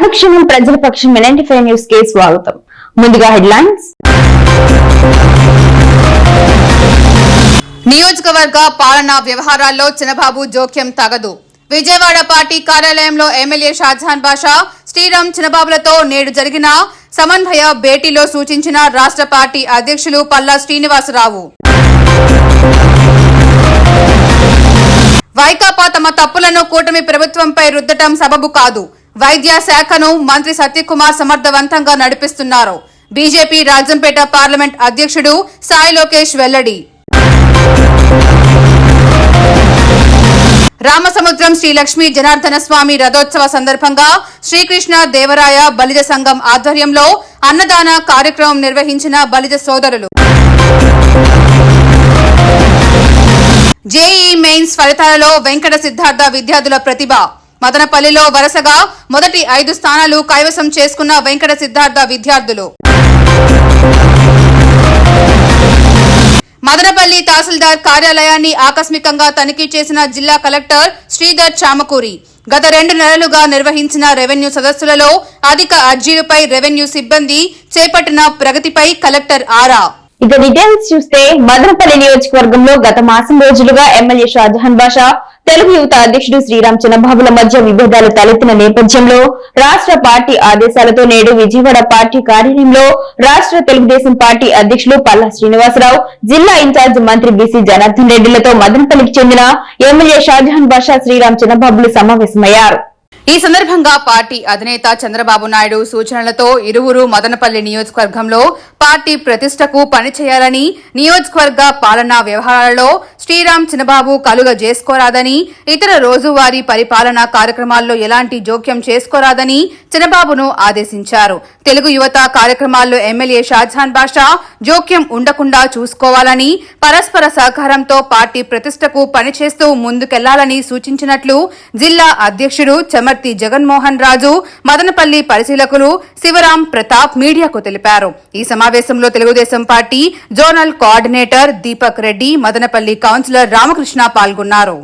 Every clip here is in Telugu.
అనుక్షణం ప్రజల పక్షం ఎలాంటి ఫైవ్ న్యూస్కి స్వాగతం. ముందుగా హెడ్లైన్స్. నియోజకవర్గ పాలనా వ్యవహారాల్లో చినబాబు జోక్యం తగదు. విజయవాడ పార్టీ కార్యాలయంలో ఎమ్మెల్యే షాజహాన్ బాషా శ్రీరామ్ చినబాబులతో నేడు జరిగిన సమన్వయ భేటీలో సూచించిన రాష్ట్ర పార్టీ అధ్యక్షులు పల్లా శ్రీనివాసరావు. వైకాపా తమ తప్పులను కూటమి ప్రభుత్వంపై రుద్దటం సబబు కాదు. వైద్య శాఖను మంత్రి సత్యకుమార్ సమర్థవంతంగా నడిపిస్తున్నారు. బీజేపీ రాజంపేట పార్లమెంట్ అధ్యక్షుడు సాయి లోకేష్ వెల్లడి. రామసముద్రం శ్రీ లక్ష్మీ జనార్దన స్వామి రథోత్సవ సందర్భంగా శ్రీకృష్ణ దేవరాయ బలిజ సంఘం ఆధ్వర్యంలో అన్నదాన కార్యక్రమం నిర్వహించిన బలిజ సోదరులు. జేఈ మెయిన్స్ ఫలితాలలో వెంకట సిద్ధార్థ విద్యార్థుల ప్రతిభ. మదనపల్లిలో వరుసగా మొదటి ఐదు స్థానాలు కైవసం చేసుకున్న వెంకట సిద్ధార్థ విద్యార్థులు. మదనపల్లి తహసీల్దార్ కార్యాలయాన్ని ఆకస్మికంగా తనిఖీ చేసిన జిల్లా కలెక్టర్ శ్రీధర్ చామకూరి గత రెండు నెలలుగా నిర్వహించిన రెవెన్యూ సదస్సులలో అధిక అర్జీలపై రెవెన్యూ సిబ్బంది చేపట్టిన ప్రగతిపై కలెక్టర్ ఆరా. ఇక డీటెయిల్స్ చూస్తే మదనపల్లి నియోజకవర్గంలో గత మాసం రోజులుగా ఎమ్మెల్యే షాజహాన్ బాషా తెలుగు యువత అధ్యక్షుడు శ్రీరామ్ చిన్నబాబుల మధ్య విభేదాలు తలెత్తిన నేపథ్యంలో రాష్ట్ర పార్టీ ఆదేశాలతో నేడు విజయవాడ పార్టీ కార్యాలయంలో రాష్ట్ర తెలుగుదేశం పార్టీ అధ్యక్షులు పల్లా శ్రీనివాసరావు జిల్లా ఇన్ఛార్జ్ మంత్రి బీసీ జనార్దన్ రెడ్డిలతో మదనపల్లికి చెందిన ఎమ్మెల్యే షాజహాన్ బాషా శ్రీరామ్ చిన్నబాబులు సమావేశమయ్యారు. ఈ సందర్భంగా పార్టీ అధినేత చంద్రబాబు నాయుడు సూచనలతో ఇరువురు మదనపల్లి నియోజకవర్గంలో పార్టీ ప్రతిష్టకు పనిచేయాలని నియోజకవర్గ పాలనా వ్యవహారాలలో శ్రీరామ్ చిన్నబాబు కలుగ చేసుకోరాదని ఇతర రోజువారీ పరిపాలనా కార్యక్రమాల్లో ఎలాంటి జోక్యం చేసుకోరాదని చిన్నబాబును ఆదేశించారు. తెలుగు యువత కార్యక్రమాల్లో ఎమ్మెల్యే షాజహాన్ బాషా జోక్యం ఉండకుండా చూసుకోవాలని పరస్పర సహకారంతో పార్టీ ప్రతిష్టకు పనిచేస్తూ ముందుకెళ్ళాలని సూచించినట్లు జిల్లా అధ్యక్షుడు చమర్తి జగన్మోహన్ రాజు మదనపల్లి పరిశీలకులు శివరాం ప్రతాప్ మీడియాకు తెలిపారు. ఈ సమావేశంలో Telugu Desam party zonal coordinator Deepak Reddy Madanapalle councillor Ramakrishna పాల్గొన్నారు.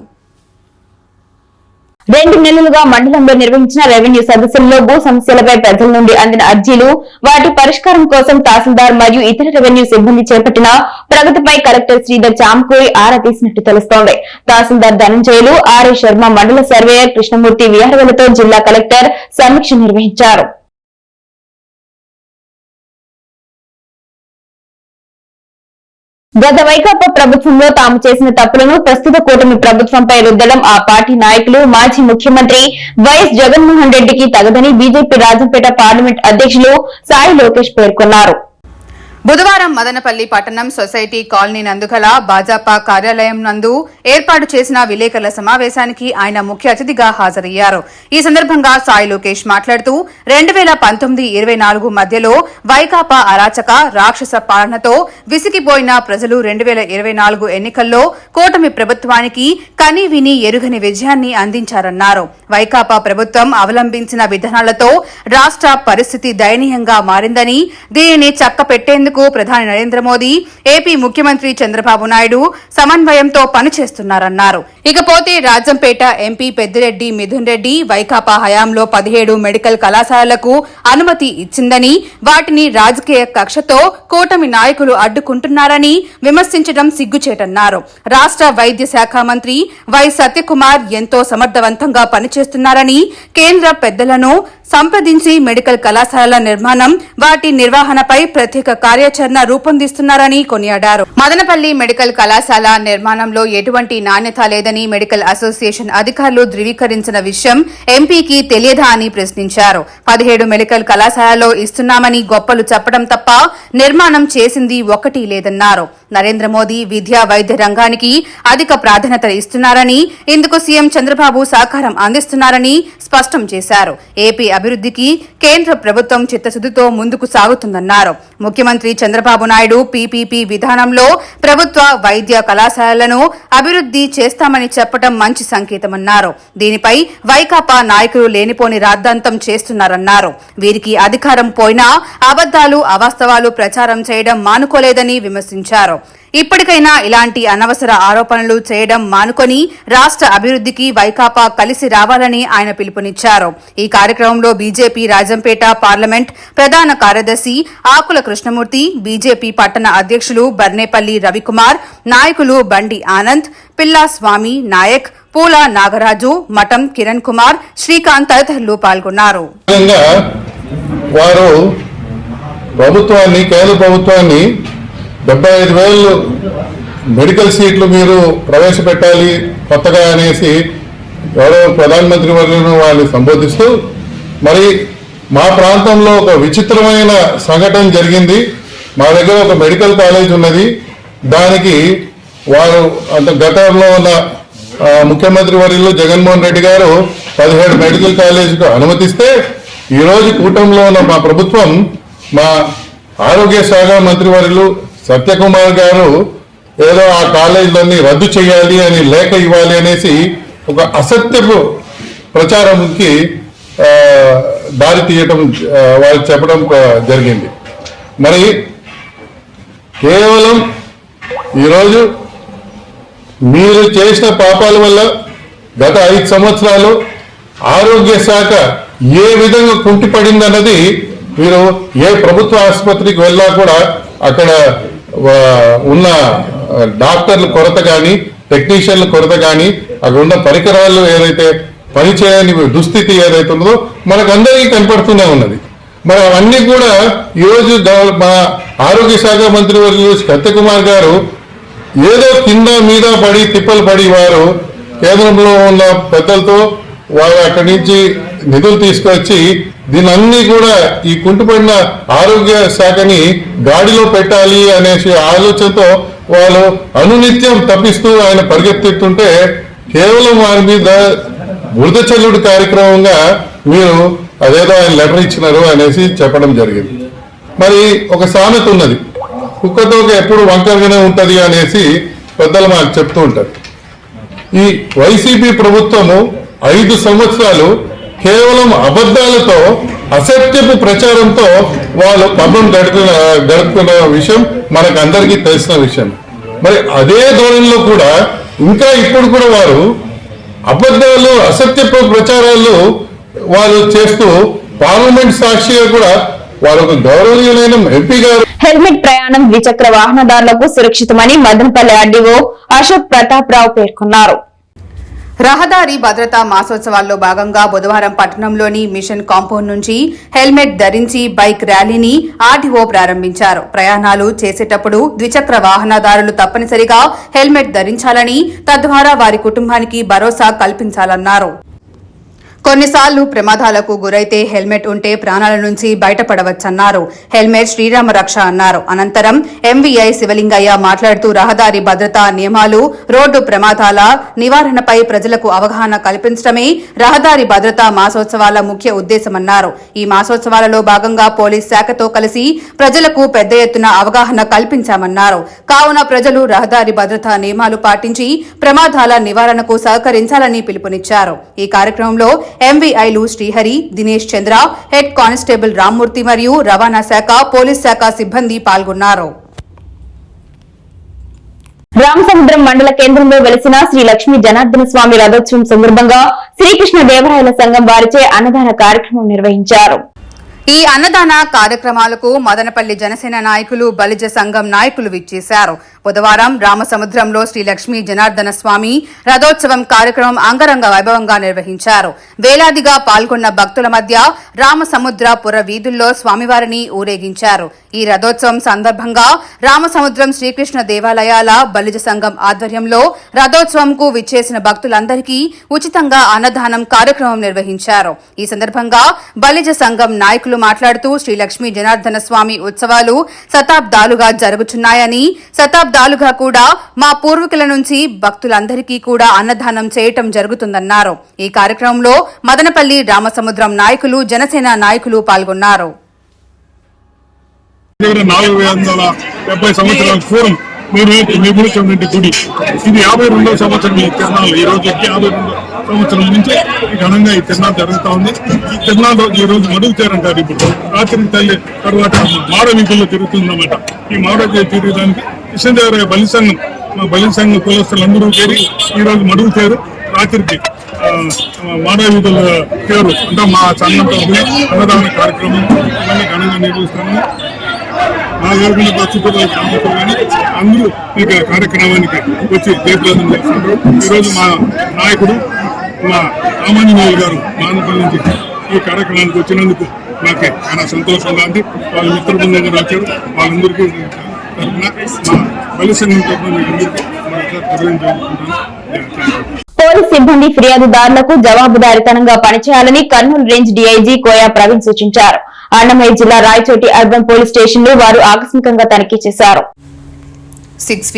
రెండు నెలలుగా మండలంలో నిర్వహించిన రెవెన్యూ సదస్సుల్లో భూ సమస్యలపై ప్రజల నుండి అందిన అర్జీలు వాటి పరిష్కారం కోసం తహసీల్దార్ మరియు ఇతర రెవెన్యూ సిబ్బంది చేపట్టిన ప్రగతిపై కలెక్టర్ శ్రీధర్ చామ్కూరి ఆరా తీసినట్టు తెలుస్తోంది. తహసీల్దార్ ధనంజయులు ఆర్ఏ శర్మ మండల సర్వేయర్ కృష్ణమూర్తి విహారవలతో జిల్లా కలెక్టర్ సమీక్ష నిర్వహించారు. గత వైకాపా ప్రభుత్వంలో తాము చేసిన తప్పులను ప్రస్తుత కూటమి ప్రభుత్వంపై రుద్దడం ఆ పార్టీ నాయకులు మాజీ ముఖ్యమంత్రి వైఎస్ జగన్మోహన్ రెడ్డికి తగదని బీజేపీ రాజంపేట పార్లమెంట్ అధ్యక్షులు సాయి లోకేష్ పేర్కొన్నారు. బుధవారం మదనపల్లి పట్టణం సొసైటీ కాలనీ నందుగల భాజపా కార్యాలయం నందు ఏర్పాటు చేసిన విలేకరుల సమావేశానికి ఆయన ముఖ్య అతిథిగా హాజరయ్యారు. ఈ సందర్భంగా సాయి లోకేష్ మాట్లాడుతూ రెండు వేల పంతొమ్మిది ఇరవై నాలుగు మధ్యలో వైకాపా అరాచక రాక్షస పాలనతో విసిగిపోయిన ప్రజలు రెండు వేల ఇరవై నాలుగు ఎన్నికల్లో కూటమి ప్రభుత్వానికి కని విని ఎరుగని విజయాన్ని అందించారన్నారు. వైకాపా ప్రభుత్వం అవలంబించిన విధానాలతో రాష్ట్ర పరిస్థితి దయనీయంగా మారిందని దీనిని చక్కపెట్టేందుకు ప్రధాని నరేంద్ర మోదీ ఏపీ ముఖ్యమంత్రి చంద్రబాబు నాయుడు సమన్వయంతో పనిచేస్తున్నారన్నారు. ఇకపోతే రాజంపేట ఎంపీ పెద్దిరెడ్డి మిథున్ రెడ్డి వైకాపా హయాంలో పదిహేడు మెడికల్ కళాశాలలకు అనుమతి ఇచ్చిందని వాటిని రాజకీయ కక్షతో కూటమి నాయకులు అడ్డుకుంటున్నారని విమర్శించడం సిగ్గుచేటన్నారు. రాష్ట్ర వైద్య శాఖ మంత్రి వై సత్యకుమార్ ఎంతో సమర్థవంతంగా పనిచేస్తున్నారని కేంద్ర పెద్దలను సంప్రదించి మెడికల్ కళాశాలల నిర్మాణం వాటి నిర్వహణపై ప్రత్యేక కార్యాచరణ రూపొందిస్తున్నారని కొనియాడారు. మదనపల్లి మెడికల్ కళాశాల నిర్మాణంలో ఎటువంటి నాణ్యత లేదని మెడికల్ అసోసియేషన్ అధికారులు ధృవీకరించిన విషయం ఎంపీకి తెలియదా అని ప్రశ్నించారు. పదిహేడు మెడికల్ కళాశాలలో ఇస్తున్నామని గొప్పలు చెప్పడం తప్ప నిర్మాణం చేసింది ఒకటి లేదన్నారు. నరేంద్ర మోదీ విద్యా వైద్య రంగానికి అధిక ప్రాధాన్యత ఇస్తున్నారని ఇందుకు సీఎం చంద్రబాబు సహకారం అందిస్తున్నారని స్పష్టం చేశారు. ఏపీ అభివృద్ధికి కేంద్ర ప్రభుత్వం చిత్తశుద్దితో ముందుకు సాగుతుందన్నారు. ముఖ్యమంత్రి చంద్రబాబు నాయుడు పీపీపీ విధానంలో ప్రభుత్వ వైద్య కళాశాలలను అభివృద్ధి చేస్తామని చెప్పడం మంచి సంకేతమన్నారు. దీనిపై వైకాపా నాయకులు లేనిపోని రాద్ధాంతం చేస్తున్నారన్నారు. వీరికి అధికారం పోయినా అబద్దాలు అవాస్తవాలు ప్రచారం చేయడం మానుకోలేదని విమర్శించారు. ఇప్పటికైనా ఇలాంటి అనవసర ఆరోపణలు చేయడం మానుకొని రాష్ట్ర అభివృద్ధికి వైకాపా కలిసి రావాలని ఆయన పిలుపునిచ్చారు. ఈ కార్యక్రమంలో బీజేపీ రాజంపేట పార్లమెంట్ ప్రధాన కార్యదర్శి ఆకుల కృష్ణమూర్తి బీజేపీ పట్టణ అధ్యక్షులు బర్నేపల్లి రవికుమార్ నాయకులు బండి ఆనంద్ పిల్లా స్వామి నాయక్ పూల నాగరాజు మఠం కిరణ్ కుమార్ శ్రీకాంత్ తదితరులు పాల్గొన్నారు. వారు ప్రభుత్వాన్ని కేంద్ర ప్రభుత్వాన్ని డెబ్బై ఐదు వేలు మెడికల్ సీట్లు మీరు ప్రవేశపెట్టాలి కొత్తగా అనేసి ఎవరో ప్రధానమంత్రి వర్యులను వాళ్ళని సంబోధిస్తూ మరి మా ప్రాంతంలో ఒక విచిత్రమైన సంఘటన జరిగింది. మా దగ్గర ఒక మెడికల్ కాలేజ్ ఉన్నది. దానికి వారు అంత గతంలో ఉన్న ముఖ్యమంత్రి వర్యులు జగన్మోహన్ రెడ్డి గారు పదిహేడు మెడికల్ కాలేజీకి అనుమతిస్తే ఈరోజు కూటమిలో ఉన్న మా ప్రభుత్వం మా ఆరోగ్య శాఖ మంత్రి వర్యులు సత్యకుమార్ గారు ఏదో ఆ కాలేజీలన్నీ రద్దు చేయాలి అని లేఖ ఇవ్వాలి అనేసి ఒక అసత్యపు ప్రచారంకి దారి తీయటం వాళ్ళు చెప్పడం జరిగింది. మరి కేవలం ఈరోజు మీరు చేసిన పాపాల వల్ల గత ఐదు సంవత్సరాలు ఆరోగ్య శాఖ ఏ విధంగా కుంటిపడిందన్నది మీరు ఏ ప్రభుత్వ ఆసుపత్రికి వెళ్ళా కూడా అక్కడ ఉన్న డాక్టర్ల కొరత కానీ టెక్నీషియన్ల కొరత కానీ అక్కడ ఉన్న పరికరాలు ఏదైతే పనిచేయని దుస్థితి ఏదైతే ఉన్నదో మనకందరికీ కనపడుతూనే ఉన్నది. మరి అవన్నీ కూడా ఈరోజు మా ఆరోగ్య శాఖ మంత్రి వర్యులు సత్యకుమార్ గారు ఏదో కింద మీద పడి తిప్పలు పడి వారు కేంద్రంలో ఉన్న పెద్దలతో వారు అక్కడి నుంచి నిధులు తీసుకొచ్చి దీనన్నీ కూడా ఈ కుంటుపడిన ఆరోగ్య శాఖని గాడిలో పెట్టాలి అనేసి ఆలోచనతో వాళ్ళు అనునిత్యం తప్పిస్తూ ఆయన పరిగెత్తిస్తుంటే కేవలం వారి మీద బురద చెల్లుడు కార్యక్రమంగా మీరు అదేదో ఆయన లెటర్ ఇచ్చినారు అనేసి చెప్పడం జరిగింది. మరి ఒక సామెత ఉన్నది. కుక్కతో ఎప్పుడు వంకరగానే ఉంటుంది అనేసి పెద్దలు మాకు చెప్తూ ఉంటారు. ఈ వైసీపీ ప్రభుత్వము ఐదు సంవత్సరాలు కేవలం అబద్ధాలతో అసత్యపు ప్రచారంతో వాళ్ళు పబ్బం గడుపుతున్న గడుపుతున్న విషయం మనకు అందరికీ తెలిసిన విషయం. మరి అదే ధోరణిలో కూడా ఇంకా ఇప్పుడు కూడా వారు అబద్ధాలు అసత్యపు ప్రచారాలు వాళ్ళు చేస్తూ పార్లమెంట్ సాక్షిగా కూడా వారు ఒక గౌరవనీయులైన ఎంపీ గారు హెల్మెట్ ప్రయాణం ద్విచక్ర వాహనదారులకు సురక్షితమని మదనపల్లి ఆర్డీఓ అశోక్ ప్రతాప్ రావు పేర్కొన్నారు. రహదారి భద్రతా మాసోత్సవాల్లో భాగంగా బుధవారం పట్టణంలోని మిషన్ కాంపౌండ్ నుంచి హెల్మెట్ ధరించి బైక్ ర్యాలీని ఆర్డీఓ ప్రారంభించారు. ప్రయాణాలు చేసేటప్పుడు ద్విచక్ర వాహనదారులు తప్పనిసరిగా హెల్మెట్ ధరించాలని తద్వారా వారి కుటుంబానికి భరోసా కల్పించాలన్నారు. కొన్నిసార్లు ప్రమాదాలకు గురైతే హెల్మెట్ ఉంటే ప్రాణాల నుంచి బయటపడవచ్చన్నారు. హెల్మెట్ శ్రీరామ రక్ష అన్నారు. అనంతరం ఎంవీఐ శివలింగయ్య మాట్లాడుతూ రహదారి భద్రతా నియమాలు రోడ్డు ప్రమాదాల నివారణపై ప్రజలకు అవగాహన కల్పించడమే రహదారి భద్రతా మాసోత్సవాల ముఖ్య ఉద్దేశమన్నారు. ఈ మాసోత్సవాలలో భాగంగా పోలీస్ శాఖతో కలిసి ప్రజలకు పెద్ద ఎత్తున అవగాహన కల్పించామన్నారు. కావున ప్రజలు రహదారి భద్రతా నియమాలు పాటించి ప్రమాదాల నివారణకు సహకరించాలని పిలుపునిచ్చారు. ఈ కార్యక్రమంలో ఎంవీఐలు శ్రీహరి దినేష్ చంద్ర హెడ్ కానిస్టేబుల్ రామ్మూర్తి మరియు రవాణా శాఖ పోలీస్ శాఖ సిబ్బంది పాల్గొన్నారు. రామసముద్రం మండల కేంద్రంలో వెలిసిన శ్రీ లక్ష్మీ జనార్దన స్వామి రథోత్సవం సందర్భంగా శ్రీకృష్ణ దేవరాయల సంఘం వారిచే అన్నదాన కార్యక్రమం నిర్వహించారు. ఈ అన్నదాన కార్యక్రమాలకు మదనపల్లి జనసేన నాయకులు బలిజ సంఘం నాయకులు విచ్చేశారు. బుధవారం రామసముద్రంలో శ్రీ లక్ష్మీ జనార్దన స్వామి రథోత్సవం కార్యక్రమం అంగరంగ వైభవంగా నిర్వహించారు. వేలాదిగా పాల్గొన్న భక్తుల మధ్య రామసముద్ర పుర వీధుల్లో స్వామివారిని ఊరేగించారు. ఈ రథోత్సవం సందర్భంగా రామసముద్రం శ్రీకృష్ణ దేవాలయాల బలిజ సంఘం ఆధ్వర్యంలో రథోత్సవంకు విచ్చేసిన భక్తులందరికీ ఉచితంగా అన్నదానం కార్యక్రమం నిర్వహించారు. ఈ సందర్భంగా బలిజ సంఘం నాయకులు మాట్లాడుతూ శ్రీ లక్ష్మీ జనార్దన స్వామి ఉత్సవాలు శతాబ్దాలుగా జరుగుతున్నాయని శతాబ్దాలుగా కూడా మా పూర్వీకుల నుంచి భక్తులందరికీ కూడా అన్నదానం చేయటం జరుగుతుందన్నారు. ఈ కార్యక్రమంలో మదనపల్లి రామసముద్రం నాయకులు జనసేన నాయకులు పాల్గొన్నారు. గుడి ఇది యాభై రెండవ సంవత్సరం ఈ తిరణాలు ఈ రోజు యాభై రెండో సంవత్సరం నుంచి ఘనంగా ఈ తిరణాలు జరుగుతూ ఉంది. ఈ తిరణాలు ఈ రోజు మరుగుతారంటారు ఇప్పుడు. రాత్రి తల్లి తర్వాత మాడ వీధుల్లో తిరుగుతుందన్నమాట. ఈ మాడ తిరగడానికి కృష్ణదేవరాయ బలి సంఘం బలి సంఘం కులస్తులందరూ చేరి ఈ రోజు మడుగు చేరు. రాత్రికి ఆ, పేరు అంటే మా సంఘంతో అన్నదాన కార్యక్రమం ఇవన్నీ ఘనంగా నిర్వహిస్తాము. మా గారి చుట్టుపక్కల గ్రామస్తులు కానీ అందరూ ఈ కార్యక్రమానికి వచ్చి జయప్రదం చేస్తున్నారు. ఈరోజు మా నాయకుడు మా రామాంజనేయులు గారు మానపల్లి నుంచి ఈ కార్యక్రమానికి వచ్చినందుకు నాకు చాలా సంతోషంగా ఉంది. వాళ్ళ మిత్ర బృందం వచ్చారు వాళ్ళందరికీ పోలీస్ సిబ్బంది ఫిర్యాదుదారులకు జవాబుదారితనంగా పనిచేయాలని కర్నూలు రేంజ్ డీఐజీ కోయా ప్రవీణ్ సూచించారు. అన్నమయ్య జిల్లా రాయచోటి అర్బన్ పోలీస్ స్టేషన్లో వారు ఆకస్మికంగా తనిఖీ చేశారు. సిక్స్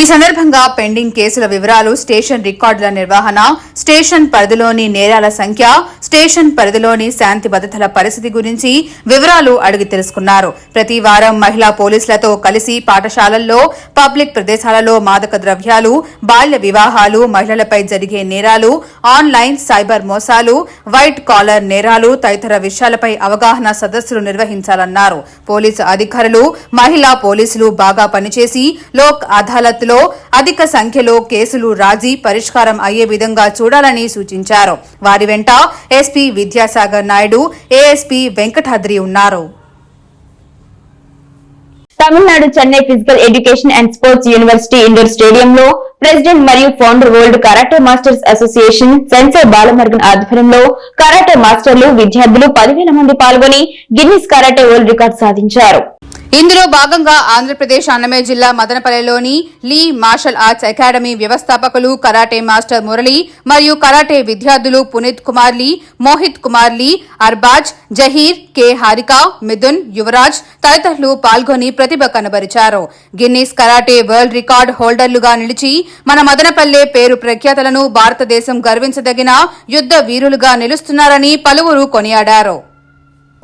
ఈ సందర్భంగా పెండింగ్ కేసుల వివరాలు స్టేషన్ రికార్డుల నిర్వహణ స్టేషన్ పరిధిలోని నేరాల సంఖ్య స్టేషన్ పరిధిలోని శాంతి భద్రతల పరిస్థితి గురించి వివరాలు అడిగి తెలుసుకున్నారు. ప్రతి వారం మహిళా పోలీసులతో కలిసి పాఠశాలల్లో పబ్లిక్ ప్రదేశాలలో మాదక ద్రవ్యాలు బాల్య వివాహాలు మహిళలపై జరిగే నేరాలు ఆన్లైన్ సైబర్ మోసాలు వైట్ కాలర్ నేరాలు తదితర విషయాలపై అవగాహన సదస్సులు నిర్వహించాలన్నారు. పోలీసు అధికారులు మహిళా పోలీసులు బాగా పనిచేసి లోక్ అదాలత్లో అధిక సంఖ్యలో కేసులు రాజీ పరిష్కారం అయ్యే విధంగా చూడాలని సూచించారు. వారి వెంట ఎస్పీ విద్యాసాగర్ నాయుడు ఏఎస్పీ వెంకటాద్రి ఉన్నారు. Tamil Nadu Chennai physical education and sports university indoor స్టేడియంలో ప్రెసిడెంట్ మరియు founder world karate masters association sensei Balamurugan ఆధ్వర్యంలో కరాటే మాస్టర్లు విద్యార్థులు పదివేల మంది పాల్గొని గిన్నిస్ కరాటే వరల్డ్ రికార్డు సాధించారు. ఇందులో భాగంగా ఆంధ్రప్రదేశ్ అన్నమయ్య జిల్లా మదనపల్లెలోని లీ మార్షల్ ఆర్ట్స్ అకాడమీ వ్యవస్థాపకులు కరాటే మాస్టర్ మురళి మరియు కరాటే విద్యార్థులు Puneeth Kumar Lee Mohit Kumar Lee Arbaaz Zaheer K. Harika Mithun Yuvaraj తదితరులు పాల్గొని ప్రతిభ కనబరిచారు. గిన్నీస్ కరాటే వరల్డ్ రికార్డ్ హోల్డర్లుగా నిలిచి మన మదనపల్లె పేరు ప్రఖ్యాతలను భారతదేశం గర్వించదగిన యుద్ధ వీరులుగా నిలుస్తున్నారని పలువురు కొనియాడారు.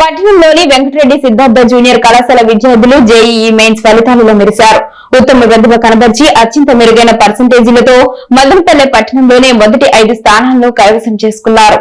పట్టణంలోని వెంకటరెడ్డి సిద్ధార్థ జూనియర్ కళాశాల విద్యార్థులు జేఈఈ మెయిన్స్ ఫలితాలలో మెరిశారు. ఉత్తమ ప్రతిభ కనబర్చి అత్యంత మెరుగైన పర్సంటేజీలతో మదనపల్లె పట్టణంలోనే మొదటి ఐదు స్థానాల్లో కైవసం చేసుకున్నారు.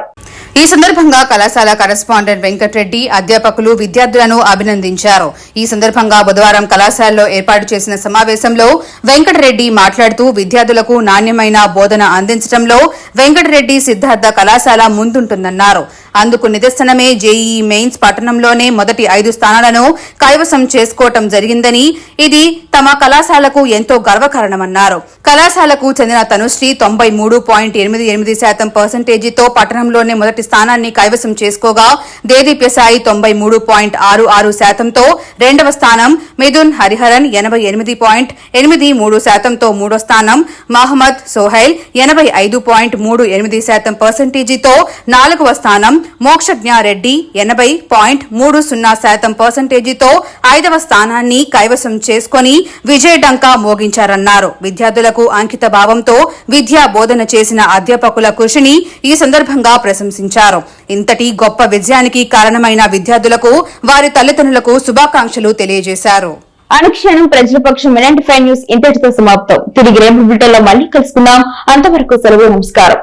ఈ సందర్భంగా కళాశాల కరెస్పాండెంట్ వెంకటరెడ్డి అధ్యాపకులు విద్యార్థులను అభినందించారు. ఈ సందర్భంగా బుధవారం కళాశాలలో ఏర్పాటు చేసిన సమావేశంలో వెంకటరెడ్డి మాట్లాడుతూ విద్యార్థులకు నాణ్యమైన బోధన అందించడంలో వెంకటరెడ్డి సిద్ధార్థ కళాశాల ముందుంటుందన్నారు. అందుకు నిదర్శనమే జేఈఈ మెయిన్స్ పట్టణంలోనే మొదటి ఐదు స్థానాలను కైవసం చేసుకోవటం జరిగిందని ఇది తమ కళాశాలకు ఎంతో గర్వకారణమన్నారు. కళాశాలకు చెందిన తనుశ్రీ తొంభై మూడు పాయింట్ ఎనిమిది ఎనిమిది శాతం పర్సంటేజీతో పట్టణంలోనే మొదటి స్థానాన్ని కైవసం చేసుకోగా దేదీప్య సాయి తొంభై మూడు పాయింట్ ఆరు ఆరు శాతంతో రెండవ స్థానం మిథున్ హరిహరన్ ఎనభై ఎనిమిది పాయింట్ ఎనిమిది మూడు శాతంతో మూడో స్థానం మహమ్మద్ సోహైల్ ఎనభై ఐదు పాయింట్ మూడు ఎనిమిది శాతం పర్సంటేజీతో నాలుగవ స్థానం మోక్షజ్ఞారెడ్డి ఎనభై పాయింట్ మూడు సున్నా శాతం పర్సంటేజీతో ఐదవ స్థానాన్ని కైవసం చేసుకుని విజయడంకా మోగించారన్నారు. విద్యార్థులకు అంకిత భావంతో విద్యా బోధన చేసిన అధ్యాపకుల కృషిని ఈ సందర్భంగా ప్రశంసించారు. ఇంతటి గొప్ప విజయానికి కారణమైన విద్యార్థులకు వారి తల్లిదండ్రులకు శుభాకాంక్షలు తెలియజేశారు. అనుక్షణం ప్రజలపక్షం ఎలాంటి ఇలాంటి ఫైవ్ న్యూస్ ఇంతటితో సమాప్తం. తిరిగి రేపు బ్రిటన్లో మళ్ళీ కలుసుకుందాం. అంతవరకు సెలవు నమస్కారం.